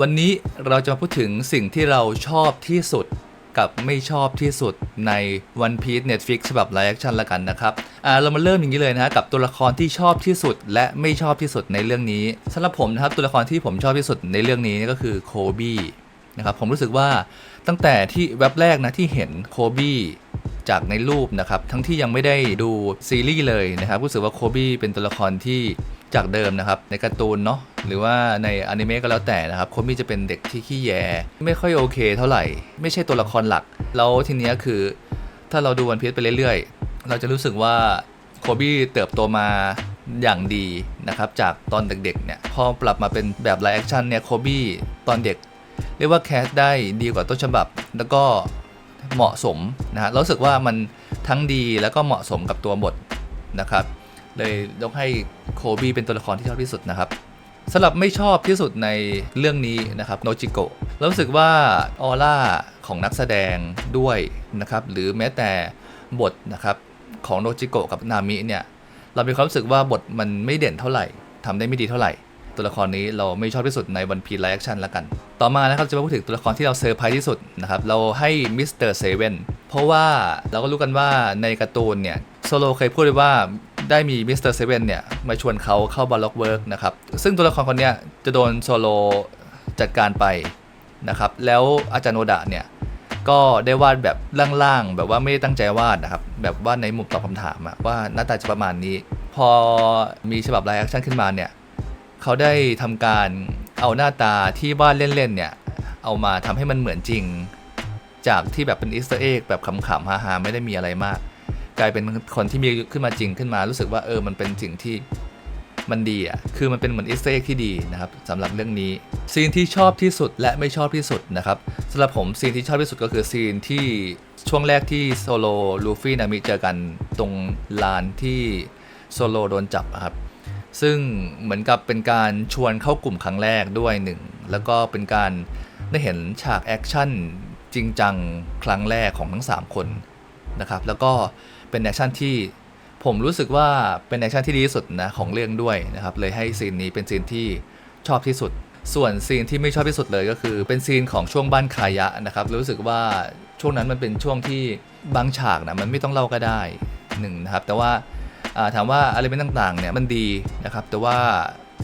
วันนี้เราจะมาพูดถึงสิ่งที่เราชอบที่สุดกับไม่ชอบที่สุดใน One Piece Netflix ฉบับ Live Action ละกันนะครับเรามาเริ่มอย่างนี้เลยนะฮะกับตัวละครที่ชอบที่สุด และไม่ชอบที่สุดในเรื่องนี้สำหรับผมนะครับตัวละครที่ผมชอบที่สุดในเรื่องนี้ก็คือโคบี้นะครับผมรู้สึกว่าตั้งแต่ที่แว็บแรกนะที่เห็นโคบี้จากในรูปนะครับทั้งที่ยังไม่ได้ดูซีรีส์เลยนะครับรู้สึกว่าโคบี้เป็นตัวละครที่ จากเดิมนะครับ ในการ์ตูนเนาะหรือว่าในอนิเมะก็แล้วแต่นะครับโคบี้จะเป็นเด็กที่ขี้แย ไม่ค่อยโอเคเท่าไหร่ ไม่ใช่ตัวละครหลัก แล้วทีเนี้ยคือ ถ้าเราดูวันพีซไปเรื่อยๆ เราจะรู้สึกว่าโคบี้เติบโตมาอย่างดีนะครับ จากตอนเด็กๆเนี่ยพอปรับมาเป็นแบบไลฟ์แอคชั่นเนี่ยโคบี้ตอนเด็ก เรียกว่าแคสได้ดีกว่าต้นฉบับ แล้วก็เหมาะสมนะฮะรู้สึกว่ามันทั้งดีแล้วก็เหมาะสมกับตัวบทนะครับ เลยยกให้โคบีเป็นตัวละครที่ชอบที่สุดนะครับสำหรับไม่ชอบที่สุดในเรื่องนี้นะครับโนจิโกะรู้สึกว่าออร่าของนักแสดงด้วยนะครับหรือแม้แต่บทนะครับของโนจิโกะกับนามิเนี่ยเรามีความรู้สึกว่าบทมันไม่เด่นเท่าไหร่ทำได้ไม่ดีเท่าไหร่ ตัวละครนี้เราไม่ชอบที่สุดในวันพีไลแอคชั่นละกัน ต่อมานะครับจะมาพูดถึงตัวละครที่เราเซอร์ไพรส์ที่สุดนะครับเราให้มิสเตอร์เซเว่นเพราะว่าเราก็รู้กันว่าในการ์ตูนเนี่ยโซโลเคยพูดไว้ว่า ได้มีมิสเตอร์เซเว่นเนี่ยมาชวนเขาเข้าบาล็อกเวิร์กนะครับซึ่งตัวละครคนนี้จะโดนโซโลจัดการไปนะครับแล้วอาจารย์โนดะเนี่ยก็ได้วาดแบบล่างๆ แบบว่าไม่ได้ตั้งใจวาดนะครับแบบว่าในมุมตอบคำถามอะว่าหน้าตาจะประมาณนี้ พอมีฉบับไลฟ์แอคชั่นขึ้นมาเนี่ยเขาได้ทำการเอาหน้าตาที่วาดเล่นๆเนี่ยเอามาทำให้มันเหมือนจริง จากที่แบบเป็นอีสเตอร์เอ็กแบบขำๆฮาๆไม่ได้มีอะไรมาก กลายเป็นคนที่มีขึ้นมาจริงขึ้นมารู้สึกว่าเออมันเป็นสิ่งที่มันดีอะ คือมันเป็นเหมือนอีสเตอร์เอ็กที่ดีนะครับสำหรับเรื่องนี้ซีนที่ชอบที่สุดและไม่ชอบที่สุดนะครับสำหรับผมซีนที่ชอบที่สุดก็คือซีนที่ช่วงแรกที่โซโลลูฟี่นามิเจอกันตรงลานที่โซโลโดนจับครับ ซึ่งเหมือนกับเป็นการชวนเข้ากลุ่มครั้งแรกด้วยหนึ่งแล้วก็เป็นการได้เห็นฉากแอคชั่นจริงจังครั้งแรกของทั้ง 3 คนนะครับ แล้วก็ เป็นแอคชั่นที่ผมรู้สึกว่าเป็นแอคชั่นที่ดีที่สุดนะของเรื่องด้วยนะครับเลยให้ซีนนี้เป็นซีนที่ชอบที่สุด ส่วนซีนที่ไม่ชอบที่สุดเลยก็คือเป็นซีนของช่วงบ้านคายะนะครับรู้สึกว่าช่วงนั้นมันเป็นช่วงที่บางฉากนะมันไม่ต้องเล่าก็ได้หนึ่งนะครับแต่ว่าถามว่าอะไรเป็นต่างๆเนี่ยมันดีนะครับแต่ว่า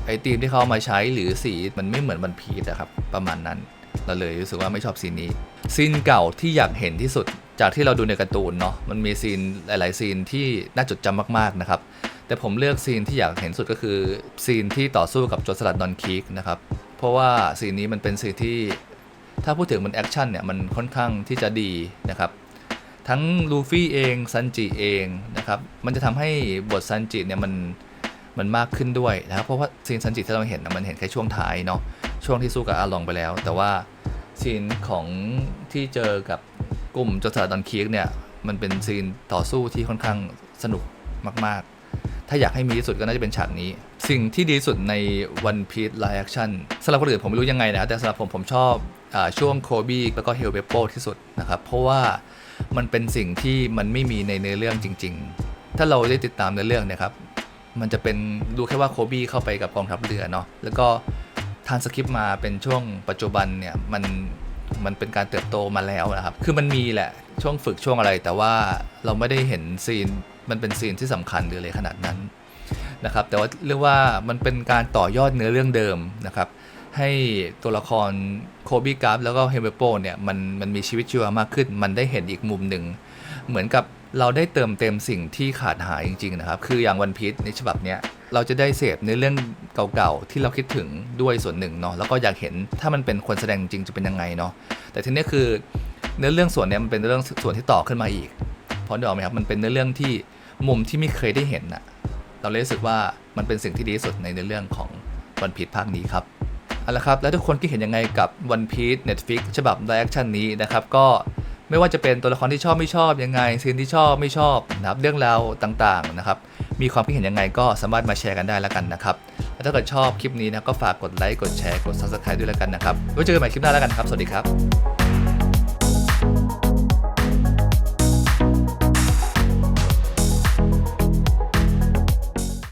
ไอ้ธีมที่เขามาใช้หรือสีมันไม่เหมือนวันพีชนะครับประมาณนั้นเราเลยรู้สึกว่าไม่ชอบซีนนี้ซีนเก่าที่อยากเห็นที่สุด จากที่เราดูในการ์ตูนเนาะมันมีซีนหลาย ๆ ซีนที่น่าจดจำมากๆนะครับ แต่ผมเลือกซีนที่อยากเห็นสุดก็คือซีนที่ต่อสู้กับโจรสลัดดอนคีกนะครับเพราะว่าซีนนี้มันเป็นซีนที่ถ้าพูดถึงมันแอคชั่นเนี่ยมันค่อนข้างที่จะดีนะครับทั้งลูฟี่เองซันจิเองนะครับมันจะทำให้บทซันจิเนี่ยมันมันมากขึ้นด้วยนะครับเพราะว่าซีนซันจิที่เราเห็นมันเห็นแค่ช่วงท้ายเนาะช่วงที่สู้กับอาลองไปแล้ว แต่ว่าซีนของที่เจอกับ กลุ่มจรสลัดดอนคีกเนี่ย มันเป็นซีนต่อสู้ที่ค่อนข้างสนุกมากๆ ถ้าอยากให้มีที่สุดก็น่าจะเป็นฉากนี้ สิ่งที่ดีสุดใน One Piece Live Action สำหรับคนอื่นผมไม่รู้ยังไงนะ แต่สำหรับผมผมชอบอช่วงโคบี้แล้วก็เฮลเบโปที่สุดนะครับ เพราะว่ามันเป็นสิ่งที่มันไม่มีในเนื้อเรื่องจริง ๆ ถ้าเราได้ติดตามเนื้อเรื่องเนะครับ มันจะเป็นดูแค่ว่าโคบี้เข้าไปกับกองทัพเรือเนาะ แล้วก็ทานสคริปต์มาเป็นช่วงปัจจุบันเนี่ยมัน มันเป็นการเติบโตมาแล้วนะครับ คือมันมีแหละช่วงฝึกช่วงอะไร แต่ว่าเราไม่ได้เห็นซีนมันเป็นซีนที่สำคัญหรืออะไรขนาดนั้นนะครับ แต่ว่าเรียกว่ามันเป็นการต่อยอดเนื้อเรื่องเดิมนะครับให้ตัวละครโคบี้กราฟแล้วก็เฮเบโปเนี่ยมันมันมีชีวิตชีวามากขึ้น มันได้เห็นอีกมุมหนึ่ง เหมือนกับเราได้เติมเต็มสิ่งที่ขาดหายจริง ๆ นะครับ คืออย่างวันพีชในฉบับเนี้ย เราจะได้เสพในเรื่องเก่าๆที่เราคิดถึงด้วยส่วนหนึ่งเนาะแล้วก็อยากเห็นถ้ามันเป็นคนแสดงจริงจะเป็นยังไงเนาะแต่ทีนี้คือเนื้อเรื่องส่วนนี้มันเป็นเรื่องส่วนที่ต่อขึ้นมาอีกพราะเดี๋ยวไหมครับมันเป็นเนื้อเรื่องที่มุมที่ไม่เคยได้เห็นอะเราเลยรู้สึกว่ามันเป็นสิ่งที่ดีที่สุดในในเรื่องของวันพี e ภาคนี้ครับเอาละครับแล้วทุกคนคิดเห็นยังไงกับ One Piece Netflix ฉบับ Live Action นี้นะครับก็ไม่ว่าจะเป็นตัวละครที่ชอบไม่ชอบยังไงซีนที่ชอบไม่ชอบนะครับเรื่องราวต่างๆนะครับ มีความคิดเห็นยังไงก็สามารถมาแชร์กันได้แล้วกันนะครับแล้วถ้าเกิดชอบคลิปนี้นะก็ฝากกดไลค์กดแชร์กด Subscribe ด้วยแล้วกันนะครับไว้เจอกันใหม่คลิปหน้าแล้วกันครับ สวัสดีครับ